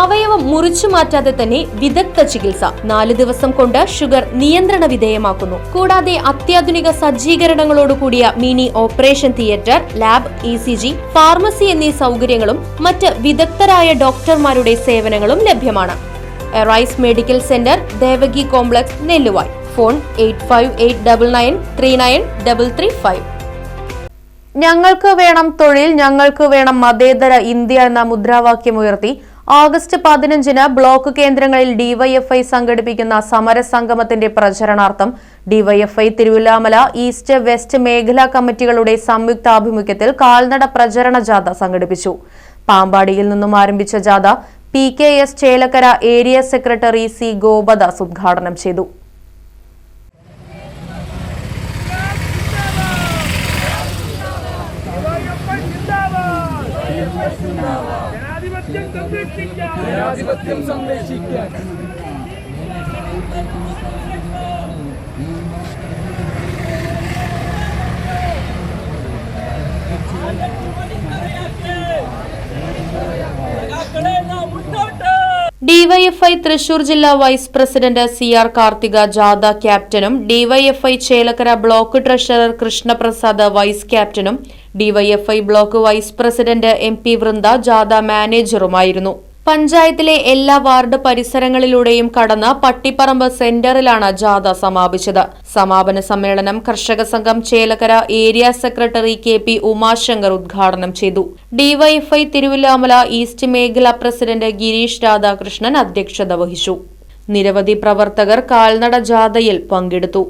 അവയവം മുറിച്ചു മാറ്റാതെ തന്നെ വിദഗ്ധ ചികിത്സ. നാല് ദിവസം കൊണ്ട് ഷുഗർ നിയന്ത്രണ വിധേയമാക്കുന്നു. കൂടാതെ അത്യാധുനിക സജ്ജീകരണങ്ങളോടുകൂടിയ mini operation theatre lab E C G pharmacy എന്നീ സൗകര്യങ്ങളും മറ്റ് വിദഗ്ധരായ ഡോക്ടർമാരുടെ സേവനങ്ങളും ലഭ്യമാണ്. Arise medical centre Devaki complex Nelluvai. Phone eight five eight double nine three nine double three five. ഞങ്ങൾക്ക് വേണം തൊഴിൽ ഞങ്ങൾക്ക് വേണം മതേതര ഇന്ത്യ എന്ന മുദ്രാവാക്യമുയർത്തി ഓഗസ്റ്റ് പതിനഞ്ചിന് ബ്ലോക്ക് കേന്ദ്രങ്ങളിൽ ഡിവൈഎഫ്ഐ സംഘടിപ്പിക്കുന്ന സമരസംഗമത്തിന്റെ പ്രചരണാർത്ഥം ഡിവൈഎഫ്ഐ തിരുവല്ലാമല ഈസ്റ്റ് വെസ്റ്റ് മേഖലാ കമ്മിറ്റികളുടെ സംയുക്താഭിമുഖ്യത്തിൽ കാൽനട പ്രചരണ ജാഥ സംഘടിപ്പിച്ചു. പാമ്പാടിയിൽ നിന്നും ആരംഭിച്ച ജാഥ P K S Chelakkara area secretary C Gopadas ഉദ്ഘാടനം ചെയ്തു. ജനാധിപത്യം സംരക്ഷിക്കാം ജനാധിപത്യം സംരക്ഷിക്കാൻ ഡിവൈഎഫ്ഐ തൃശൂർ ജില്ലാ vice president C R Karthika ജാഥ ക്യാപ്റ്റനും DYFI Chelakkara block treasurer Krishnaprasad vice ക്യാപ്റ്റനും DYFI block vice president M P Vrinda ജാഥ മാനേജറുമായിരുന്നു. പഞ്ചായത്തിലെ എല്ലാ വാർഡ് പരിസരങ്ങളിലൂടെയും കടന്ന് പട്ടിപ്പറമ്പ് സെന്ററിലാണ് ജാഥ സമാപിച്ചത്. സമാപന സമ്മേളനം കർഷക സംഘം Chelakkara area secretary K P Umashankar ഉദ്ഘാടനം ചെയ്തു. ഡിവൈഎഫ്ഐ തിരുവില്ലാമല ഈസ്റ്റ് മേഖല പ്രസിഡന്റ് ഗിരീഷ് രാധാകൃഷ്ണൻ അധ്യക്ഷത വഹിച്ചു. നിരവധി പ്രവർത്തകർ കാൽനട ജാഥയിൽ പങ്കെടുത്തു.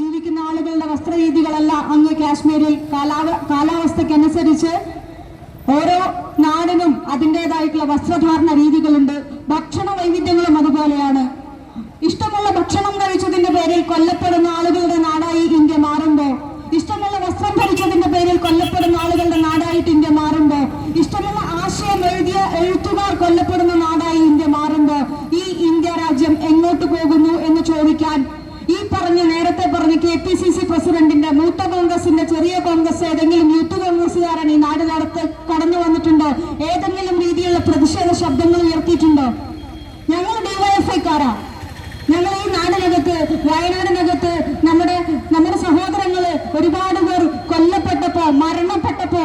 ജീവിക്കുന്ന ആളുകളുടെ വസ്ത്രരീതികളല്ല അങ്ങ് കാശ്മീരിൽ കാലാവ കാലാവസ്ഥയ്ക്കനുസരിച്ച് ഓരോ നാടിനും അതിന്റെതായിട്ടുള്ള വസ്ത്രധാരണ രീതികളുണ്ട്. ഭക്ഷണ വൈവിധ്യങ്ങളും അതുപോലെയാണ്. ഇഷ്ടമുള്ള ഭക്ഷണം കഴിച്ചതിന്റെ പേരിൽ കൊല്ലപ്പെടുന്ന ആളുകളുടെ നാടായി ഇന്ത്യ മാറുമ്പോ ഇഷ്ടമുള്ള വസ്ത്രം ധരിച്ചതിന്റെ പേരിൽ കൊല്ലപ്പെടുന്ന ആളുകളുടെ നാടായിട്ട് ഇന്ത്യ മാറുമ്പോ ഇഷ്ടമുള്ള ആശയം എഴുതിയ എഴുത്തുകാർ കൊല്ലപ്പെടുന്ന നാടായി ഇന്ത്യ മാറുമ്പോ ഈ ഇന്ത്യ രാജ്യം എങ്ങോട്ട് പോകുന്നു എന്ന് ചോദിക്കാൻ ഈ പറഞ്ഞ നേരത്തെ പറഞ്ഞ കെ പി സി സി പ്രസിഡന്റിന്റെ മൂത്ത കോൺഗ്രസിന്റെ ചെറിയ കോൺഗ്രസ് ഏതെങ്കിലും യൂത്ത് കോൺഗ്രസുകാരൻ ഈ നാട് നടത്ത് കടന്നു വന്നിട്ടുണ്ടോ? ഏതെങ്കിലും രീതിയിലുള്ള പ്രതിഷേധ ശബ്ദങ്ങൾ ഉയർത്തിയിട്ടുണ്ടോ? ഞങ്ങൾ ഡിവൈഎഫ്ഐക്കാരാ. ഞങ്ങൾ ഈ നാടിനകത്ത് വയനാടിനകത്ത് നമ്മുടെ നമ്മുടെ സഹോദരങ്ങൾ ഒരുപാട് പേർ കൊല്ലപ്പെട്ടപ്പോ മരണപ്പെട്ടപ്പോ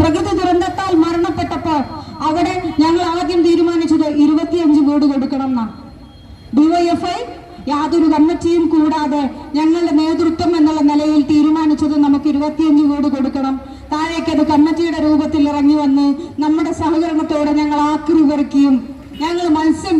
പ്രകൃതി ദുരന്തത്താൽ മരണപ്പെട്ടപ്പോ അവിടെ ഞങ്ങൾ ആദ്യം തീരുമാനിച്ചത് ഇരുപത്തിയഞ്ച് വീട് കൊടുക്കണം എന്നാ. ഡിവൈഎഫ്ഐ യാതൊരു കമ്മിറ്റിയും കൂടാതെ ഞങ്ങളുടെ നേതൃത്വം എന്നുള്ള നിലയിൽ തീരുമാനിച്ചത് നമുക്ക് ഇരുപത്തിയഞ്ച് വീട് കൊടുക്കണം. താഴേക്കത് കമ്മിറ്റിയുടെ രൂപത്തിൽ ഇറങ്ങി വന്ന് നമ്മുടെ സഹകരണത്തോടെ ഞങ്ങൾ ആക്രി പെറുക്കിയും ഞങ്ങൾ മത്സ്യം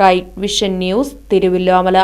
റൈറ്റ് വിഷൻ ന്യൂസ് തിരുവല്ലാമല